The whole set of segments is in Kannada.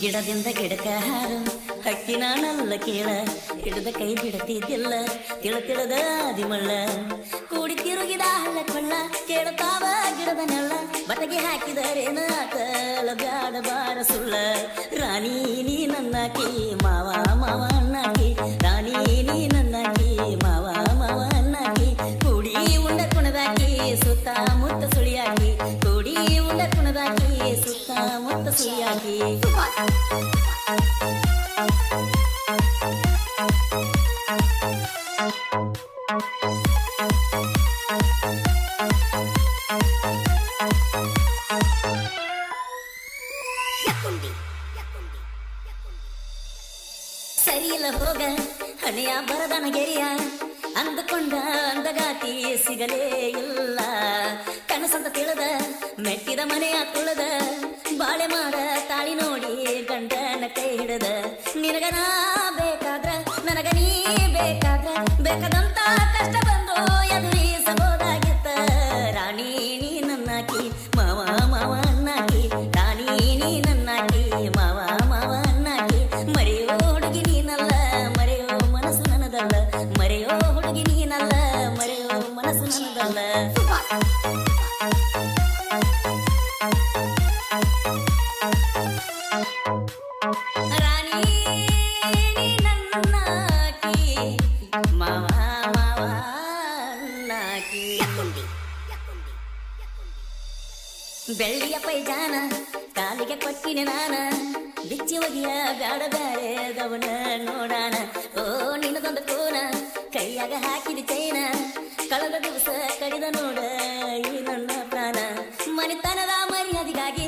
ಗಿಡದಿಂದ ಗಿಡಕ ಹಾರು ಹಕ್ಕಿ ನಾನಲ್ಲ ಕೇಳ ಹಿಡಿದ ಕೈ ಬಿಡತಿದ್ದಿಲ್ಲ ತಿಳ ತಿಳದ ಆದಿಮಳ್ಳ ಕೂಡಿ ತಿರುಗಿದ ಹಳ್ಳ ಕೊಳ್ಳ ಕೇಳುತ್ತಾವ ಗಿಡದ ನೆಳ್ಳ ಬಟಗೆ ಹಾಕಿದರೇನ ಆಕಲ ಬ್ಯಾಡ ಬಾರ ಸುಳ್ಳ ರಾಣಿ ನೀ ನನ್ನಾಕಿ ಮಾವ ಮಾವ ಅಣ್ಣಾಕಿ ರಾಣಿ ನೀ ನನ್ನಾಕಿ ಮಾವ ಸುಳಿಯಾಕಿ ಸರಿಯಿಲ್ಲ ಹೋಗ ಹಣೆಯ ಬರದನ ಗೆರೆಯ ಅಂದುಕೊಂಡ ಅಂದಗಾತಿ ಸಿಗಲೇ ಇಲ್ಲ ಕನಸಂತ ತಿಳಿದ ಮೆಟ್ಟಿದ ಮನೆಯ ತುಳದ ಬಾಳೆ ಮಾಡ ತಾಳಿ ನೋಡಿ ಗಂಡನ ಕೈ ಹಿಡದ. ನಿನಗನ ಬೇಕಾದ್ರ ನನಗ ನೀ ಬೇಕಾದ್ರ, ಬೇಕಾದಂತ ಕಷ್ಟ ಬಂದು ಬೆಳ್ಳಿಯ ಪೈಜಾನ, ಕಾಲಿಗೆ ಕೊಟ್ಟಿನ ನಾನ, ಬಿಚ್ಚಿ ಒಗಿಯ ಬ್ಯಾಡ ಬ್ಯಾಡದವನ ನೋಡಾನ. ಓ ನಿನ್ನದೊಂದು ಕೋನ, ಕೈಯಾಗ ಹಾಕಿದ ಚೈನ, ಕಳೆದ ದಿವಸ ಕಡಿದ ನೋಡ ಈ ನನ್ನ ಪ್ರಾಣ. ಮನೆತನದ ಮರ್ಯಾದಿಗಾಗಿ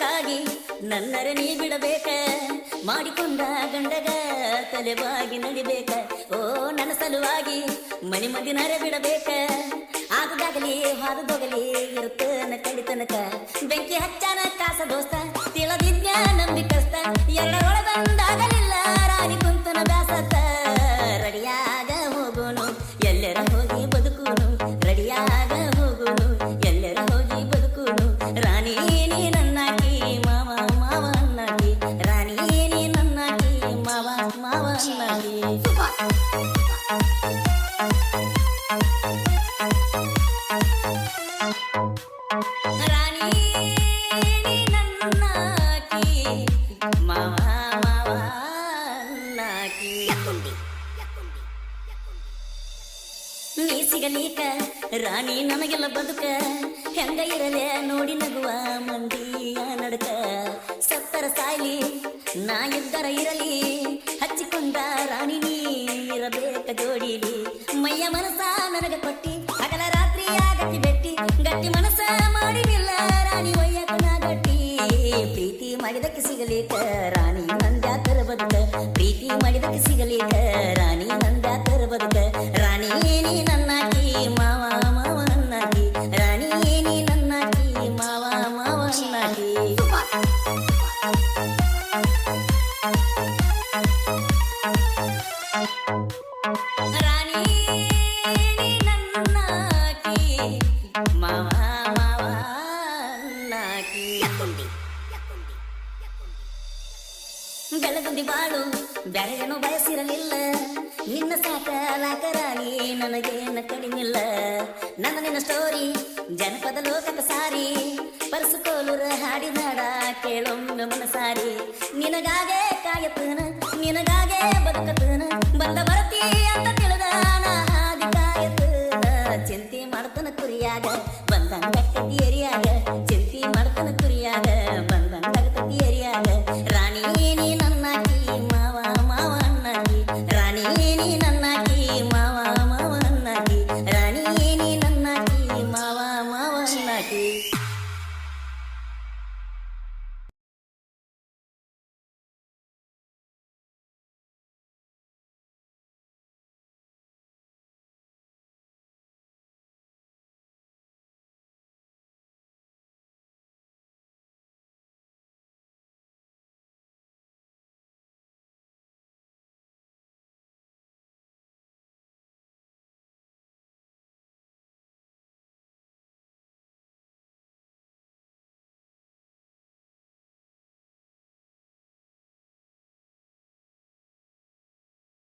ಮನೆತನಕ್ಕಾಗಿ ನನ್ನರ ನೀ ಬಿಡಬೇಕ? ಮಾಡಿಕೊಂಡ ಗಂಡಗ ತಲೆಬಾಗಿ ನಡಿಬೇಕ? ಓ, ನನ್ನ ಸಲುವಾಗಿ ಮನೆ ಮಂದಿನರ ಬಿಡಬೇಕ? ಆಗದಾಗಲಿ ಹಾರದೋಗಲಿ ಇರುತ್ತನ ಕಡಿತನಕ ಬೆಂಕಿ ಹಚ್ಚಾನ ಕಾಸ ದೋಸ್ತ, ತಿಳದಿದ್ಯ ನಂಬಿಕಸ್ತ ಕಸ್ತ ಎರಡರೊಳಗೊಂದಾಗಲಿಲ್ಲ ರಾಣಿ ಕುಂತನ ಬ್ಯಾಸತ್ತ. ರಡಿಯಾಗ ಹೋಗೋನು, ಎಲ್ಲರ ಹೋಗಿ ಬದುಕುನು, ರಡಿಯಾಗ ನೀ ನನ್ನಾಕಿ ಮಾವ ಮಾವ ಅನ್ನಾಕಿ ನೀ ಸಿಗಲೀಕ ರಾಣಿ ನನಗೆಲ್ಲ ಬದುಕ ಹೆಂಗ என் மனசா நரக கொட்டி ಬೆಳಗುಂದಿ ಬಯಸಿರಲಿಲ್ಲ. ನಿನ್ನ ಸಾಕಲಾಕ ರಾಣಿ ನನಗೇನ ಕಡಿಮಿಲ್ಲ. ನನ್ನ ನಿನ್ನ ಸ್ಟೋರಿ ಜನಪದ ಲೋಕಕ ಸಾರಿ. ಪರಸುಕೋಲುರ ಹಾಡಿದಾಡ ಕೇಳೊಮ್ಮೆ ಮನಸಾರಿ. ನಿನಗಾಗೆ ಕಾಯತನ ನಿನಗಾಗೆ ಬದುಕತನ 爹爹